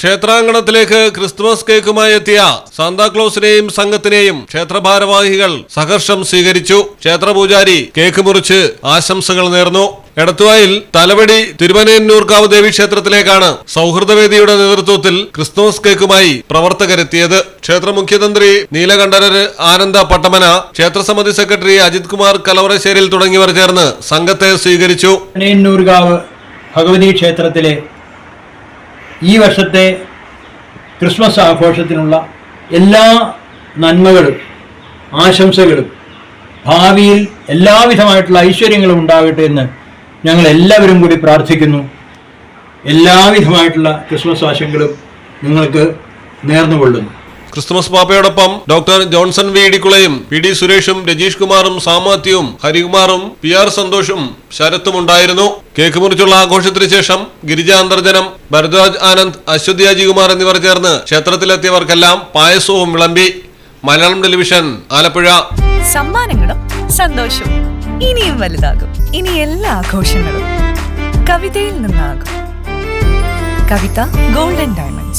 ക്ഷേത്രാങ്കണത്തിലേക്ക് Christmas കേക്കുമായി എത്തിയ സാന്താക്ലോസിനെയും സംഘത്തിനെയും ക്ഷേത്രഭാരവാഹികൾ സഹർഷം സ്വീകരിച്ചു. ക്ഷേത്രപൂജാരി cake മുറിച്ച് ആശംസകൾ നേർന്നു. എടത്തുവായിൽ തലവടി തിരുവനന്നൂർക്കാവ് ദേവി ക്ഷേത്രത്തിലേക്കാണ് സൗഹൃദവേദിയുടെ നേതൃത്വത്തിൽ ക്രിസ്തുമസ് കേക്കുമായി പ്രവർത്തകരെത്തിയത്. ക്ഷേത്ര മുഖ്യതന്ത്രി നീലകണ്ഠരര് ആനന്ദ പട്ടമന ക്ഷേത്രസമിതി സെക്രട്ടറി അജിത് കുമാർ കലവറശ്ശേരിൽ തുടങ്ങിയവർ ചേർന്ന് സംഘത്തെ സ്വീകരിച്ചു. പനയന്നൂർകാവ് ഭഗവതി ക്ഷേത്രത്തിലെ ഈ വർഷത്തെ ക്രിസ്മസ് ആഘോഷത്തിനുള്ള എല്ലാ നന്മകളും ആശംസകളും ഭാവിയിൽ എല്ലാവിധമായിട്ടുള്ള ഐശ്വര്യങ്ങളും ഉണ്ടാകട്ടെ എന്ന് ഞങ്ങൾ എല്ലാവരും കൂടി പ്രാർത്ഥിക്കുന്നു. എല്ലാവിധമായിട്ടുള്ള ക്രിസ്മസ് ആശങ്കകളും നിങ്ങൾക്ക് നേർന്നുകൊള്ളുന്നു. ക്രിസ്തുമസ് പാപ്പയോടൊപ്പം ഡോക്ടർ ജോൺസൺ വി ഇടിക്കുളയും പി ഡി സുരേഷും രജീഷ് കുമാറും സാമാത്യവും ഹരികുമാറും പി ആർ സന്തോഷും ശരത്തും ഉണ്ടായിരുന്നു കേക്ക് മുറിച്ചുള്ള ആഘോഷത്തിന് ശേഷം ഗിരിജ അന്തർജനം ഭരദ്വാജ് ആനന്ദ് അശ്വതി അജികുമാർ എന്നിവർ ചേർന്ന് ക്ഷേത്രത്തിലെത്തിയവർക്കെല്ലാം പായസവും വിളമ്പി. മലയാളം ടെലിവിഷൻ ആലപ്പുഴ. സമ്മാനങ്ങളും സന്തോഷവും ഇനിയും വലുതാകും. ഇനി എല്ലാ ആഘോഷങ്ങളും കവിതയിൽ നിന്നാകും. Kavitha Golden Diamond.